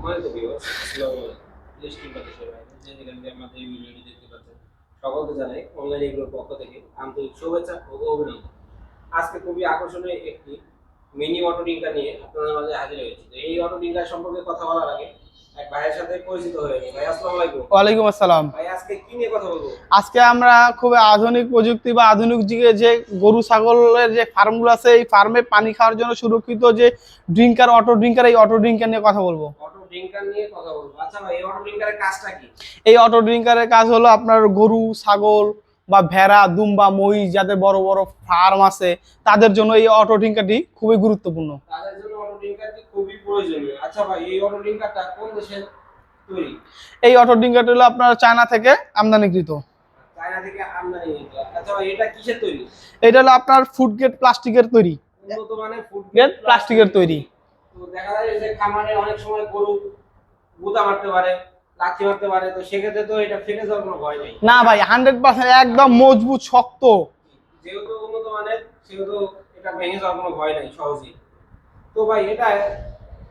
সম্মানিত ভিউয়ার্স আসসালামু আলাইকুম দেশ কিংবা দেশের বাইরে যে যেখান থেকে আমাদের এই ভিডিওটি দেখতে পাচ্ছেন সকলকে জানাই অনলাইন এগুলোর পক্ষ থেকে আন্তরিক শুভেচ্ছা ও অভিনন্দন। আজকে খুবই আকর্ষণীয় একটি মিনি অটো ডিঙ্কা নিয়ে আপনাদের মাঝে হাজির হয়েছি। এই অটো ডিঙ্কার সম্পর্কে কথা বলার আগে এক ভাইয়ের সাথে পরিচিত হয়ে ভাই আসসালামু আলাইকুম। ওয়ালাইকুম আসসালাম। ভাই আজকে কি নিয়ে কথা বলব? আজকে আমরা খুব আধুনিক প্রযুক্তি বা আধুনিক যুগে যে গরু ছাগলের যে ফার্মগুলো আছে এই ফার্মে পানি খাওয়ার জন্য সুরক্ষিত যে ড্রিঙ্কার অটো ড্রিঙ্কার এই অটো ড্রিঙ্কার নিয়ে কথা বলব। অটো নিয়ে কথা বলব। আচ্ছা ভাই এই অটো ডিঙ্কারের কাজটা কি? এই অটো ড্রিঙ্কারের কাজ হলো আপনার গরু ছাগল বা ভেড়া দুম্বা মহিষ যাদের বড় বড় ফার্ম আছে তাদের জন্য এই অটো ড্রিঙ্কারটি খুবই গুরুত্বপূর্ণ। তাদের জন্য অটো ডিঙ্কারটি খুবই প্রয়োজনীয়। আচ্ছা ভাই এই অটো ডিঙ্কারটা কোন দেশের তৈরি? এই অটো ড্রিঙ্কারটি হলো আপনার চায়না থেকে আমদানিকৃত। চায়না থেকে আমদানি আচ্ছা ভাই এটা কিসের তৈরি? এটা হলো আপনার ফুড গেট প্লাস্টিকের তৈরি। উন্নত মানের ফুড গেট প্লাস্টিকের তৈরি। তো দেখা যায় যে খামারে অনেক সময় গরু গুতা মারতে পারে লাথি মারতে পারে তো সেক্ষেত্রে তো এটা ফেটে যাওয়ার কোনো ভয় নেই। না ভাই হান্ড্রেড পার্সেন্ট একদম মজবুত শক্ত। যেহেতু উন্নত মানের সেহেতু এটা ভেঙে যাওয়ার কোনো ভয় নেই সহজেই। তো ভাই এটা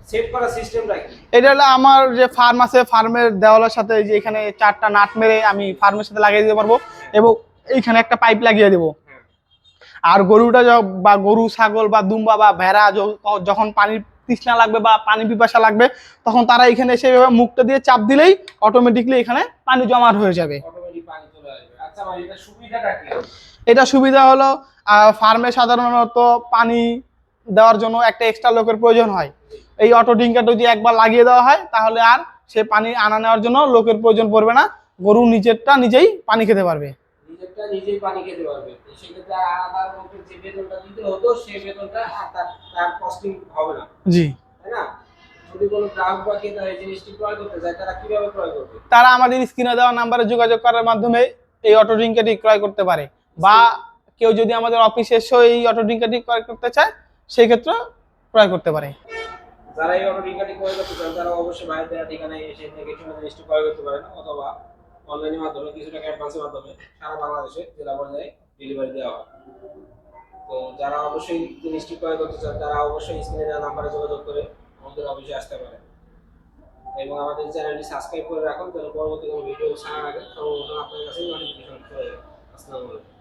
সেট করার সিস্টেমটা কি? এটা হলো আমার যে ফার্ম আছে ফার্মের দেওয়ালের সাথে যে এখানে চারটা নাট মেরে আমি ফার্মের সাথে লাগিয়ে দিতে পারব এবং এইখানে একটা পাইপ লাগিয়ে দেবো। হ্যাঁ। আর গরুটা বা গরু ছাগল বা দুম্বা বা ভেড়া যখন পানির তৃষ্ণা লাগবে বা পানি পিপাসা লাগবে তখন তারা এখানে এসে মুখটা দিয়ে চাপ দিলেই অটোমেটিকলি এখানে পানি জমাট হয়ে যাবে। আচ্ছা এটা সুবিধা হলো ফার্মে সাধারণত পানি দেওয়ার জন্য একটা এক্সট্রা লোকের প্রয়োজন হয়। এই অটো ডিঙ্কার যদি একবার লাগিয়ে দেওয়া হয় তাহলে আর সে পানি আনা নেওয়ার জন্য লোকের প্রয়োজন পড়বে না। গরু নিজেরটা নিজেই পানি খেতে পারবে। নিজেই পানি খেতে পারবে। সেক্ষেত্রে আলাদা যে বেতনটা দিতে হতো সেই বেতনটা আর তার তার কস্টিং হবে না। জি। তাই না? যদি কোনো গ্রাহক বা ক্রেতা এই জিনিসটি ক্রয় করতে চায় তারা কীভাবে ক্রয় করবে? তারা আমাদের স্ক্রিনে দেওয়া নাম্বারে যোগাযোগ করার মাধ্যমে এই অটো ড্রিঙ্কারটি ক্রয় করতে পারে। বা কেউ যদি আমাদের অফিসে এসেও এই অটো ড্রিঙ্কারটি ক্রয় করতে চায় সেই ক্ষেত্রে ক্রয় করতে পারে। যারা এই অটো টিকাটি ক্রয় করতে চান তারা অবশ্যই বাইরে দেওয়া ঠিকানায় এসে দেখে শুনে জিনিসটি ক্রয় করতে পারেন অথবা অনলাইনের মাধ্যমে কিছু টাকা অ্যাডভান্সের মাধ্যমে সারা বাংলাদেশে জেলা পর্যায়ে ডেলিভারি দেওয়া হয়। তো যারা অবশ্যই জিনিসটি ক্রয় করতে চান, তারা অবশ্যই স্ক্রিনে নাম্বারে যোগাযোগ করে আমাদের অফিসে আসতে পারেন। এবং আমাদের চ্যানেলটি সাবস্ক্রাইব করে রাখুন, তাহলে পরবর্তী কোনো ভিডিও ছাড়ার আগে সর্বপ্রথম আপনার কাছে নোটিফিকেশন চলে যাবে আসসালামু আলাইকুম।